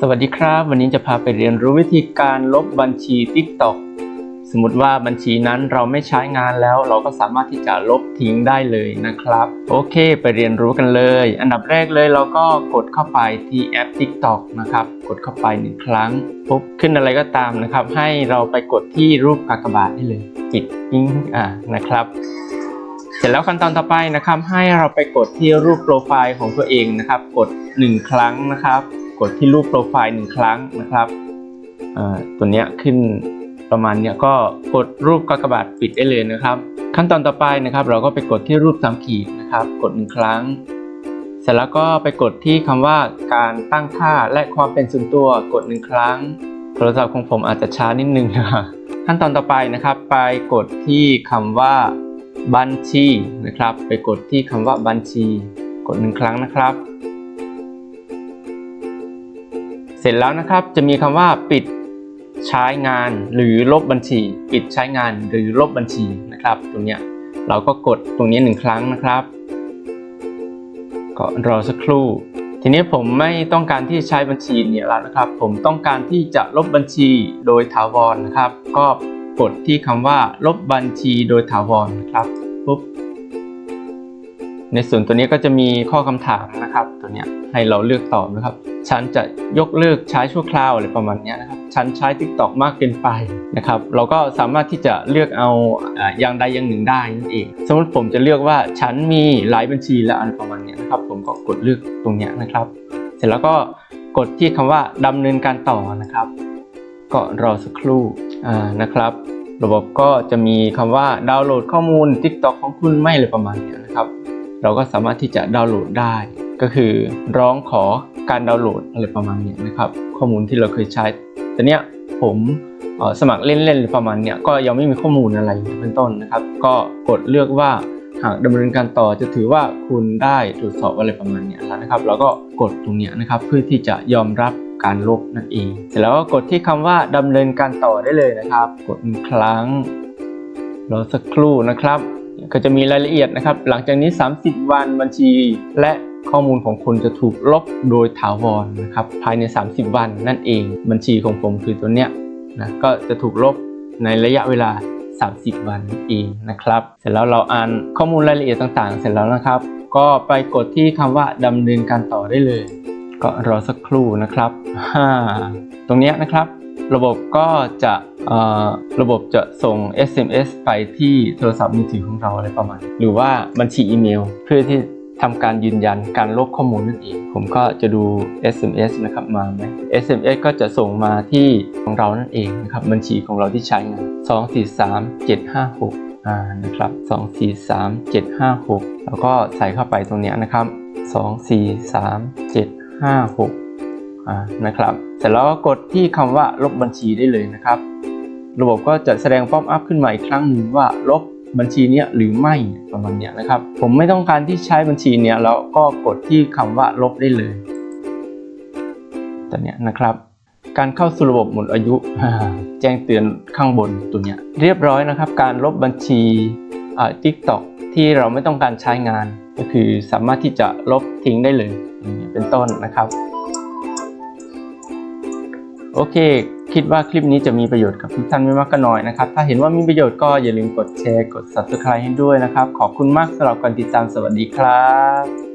สวัสดีครับ วันนี้จะพาไปเรียนรู้วิธีการลบบัญชี TikTok สมมติว่าบัญชีนั้นเราไม่ใช้งานแล้ว เราก็สามารถที่จะลบทิ้งได้เลยนะครับ โอเค ไปเรียนรู้กันเลย อันดับแรกเลยเราก็กดเข้าไปที่แอป TikTok นะครับ กดเข้าไปหนึ่งครั้งปุ๊บขึ้นอะไรก็ตามนะครับ ให้เราไปกดที่รูปกากบาทได้เลยจิดปิ้งอ่านะครับเสร็จแล้วขั้นตอนต่อไปนะครับ ให้เราไปกดที่รูปโปรไฟล์ของตัวเองนะครับ กด 1 ครั้งนะครับ กดที่รูปโปรไฟล์1ครั้งนะครับอ่าตัวเนี้ยขึ้นประมาณเนี้ยก็กดรูปกากบาทปิดได้เลยนะครับ ขั้นตอนต่อไปนะครับ เราก็ไปกดที่รูปสามขีดนะครับ กด1ครั้ง เสร็จแล้วก็ไปกดที่คำว่าการตั้งค่าและความเป็นส่วนตัวกด1ครั้ง โทรศัพท์ของผมอาจจะช้านิดนึงนะครับขั้นตอนต่อไปนะครับ ไปกดที่คำว่าบัญชีนะครับ ไปกดที่คำว่าบัญชี กดหนึ่งครั้งนะครับ สร็จแล้วนะครับจะมีคำว่าปิดใช้งานหรือลบบัญชี ปิดใช้งานหรือลบบัญชีนะครับตรงเนี้ยเราก็กดตรงนี้หนึ่งครั้งนะครับก็รอสักครู่ ทีนี้ผมไม่ต้องการที่ใช้บัญชีเนี่ยแล้วนะครับ ผมต้องการที่จะลบบัญชีโดยถาวรนะครับ ก็กดที่คำว่า ลบบัญชีโดยถาวรนะครับปุ๊บในส่วนตัวนี้ก็จะมีข้อคำถามนะครับ ตัวเนี้ยให้เราเลือกตอบนะครับ ฉันจะยกเลิกใช้ชั่วคราวอะไรประมาณนี้นะครับ ฉันใช้ TikTok มากเกินไปนะครับ เราก็สามารถที่จะเลือกเอาอย่างใดอย่างหนึ่งได้นั่นเอง สมมติผมจะเลือกว่าฉันมีหลายบัญชีแล้วอะไรประมาณนี้นะครับ ผมก็กดเลือกตรงนี้นะครับ เสร็จแล้วก็กดที่คำว่าดำเนินการต่อนะครับ ก็รอสักครู่นะครับ ระบบก็จะมีคำว่าดาวน์โหลดข้อมูล TikTok ของคุณไม่เลยประมาณนี้นะครับ เราก็สามารถที่จะดาวน์โหลดได้ ก็คือร้องขอ การดาวน์โหลดอะไรประมาณนี้นะครับ ข้อมูลที่เราเคยใช้ แต่เนี้ยผมสมัครเล่นๆหรือประมาณเนี้ยก็ยังไม่มีข้อมูลอะไรเป็นต้นนะครับ ก็กดเลือกว่าหากดำเนินการต่อจะถือว่าคุณได้ตรวจสอบอะไรประมาณเนี้ยแล้วนะครับเราก็กดตรงเนี้ยนะครับเพื่อที่จะยอมรับการลบนั่นเอง เสร็จแล้วก็กดที่คำว่าดำเนินการต่อได้เลยนะครับ กดหนึ่งครั้งรอสักครู่นะครับ ก็จะมีรายละเอียดนะครับ หลังจากนี้ 30 วันบัญชีและ ข้อมูลของคุณจะถูกลบโดยถาวรนะครับภายใน 30 วันนั่นเอง บัญชีของผมคือตัวเนี้ยนะก็จะถูกลบในระยะเวลา 30 วันนั่นเองนะครับ เสร็จแล้วเราอ่านข้อมูลรายละเอียดต่างๆ เสร็จแล้วนะครับ ก็ไปกดที่คำว่าดำเนินการต่อได้เลย ก็รอสักครู่นะครับฮ่าตรงเนี้ยนะครับระบบก็จะเอ่อระบบจะส่ง SMS ไปที่โทรศัพท์มือถือของเราอะไรประมาณ หรือว่าบัญชีอีเมล เพื่อที่ ทำการยืนยันการลบข้อมูลนั่นเอง ผมก็จะดู SMS นะครับมาไหม SMS ก็จะส่งมาที่ของเรานั่นเองนะครับบัญชีของเราที่ใช้งาน2 4 3 7 5 6อ่านะครับ2 4 3 7 5 6 แล้วก็ใส่เข้าไปตรงนี้นะครับ2 4 3 7 5 6อ่านะครับเสร็จแล้วก็กดที่คำว่าลบบัญชีได้เลยนะครับ ระบบก็จะแสดงป๊อปอัพขึ้นมาอีกครั้งหนึ่งว่าลบ บัญชีเนี้ยหรือไม่ประมาณเนี้ยนะครับ ผมไม่ต้องการที่ใช้บัญชีเนี้ยแล้วก็กดที่คำว่าลบได้เลยตัวเนี้ยนะครับ การเข้าสู่ระบบหมดอายุ แจ้งเตือนข้างบนตัวเนี้ยเรียบร้อยนะครับ การลบบัญชีอ่า TikTok ที่เราไม่ต้องการใช้งาน ก็คือสามารถที่จะลบทิ้งได้เลยเป็นต้นนะครับ โอเค คิดว่าคลิปนี้จะมีประโยชน์กับทุกท่านไม่มากก็น้อยนะครับ ถ้าเห็นว่ามีประโยชน์ก็อย่าลืมกดแชร์ กด subscribe ให้ด้วยนะครับ ขอบคุณมากสำหรับการติดตาม สวัสดีครับ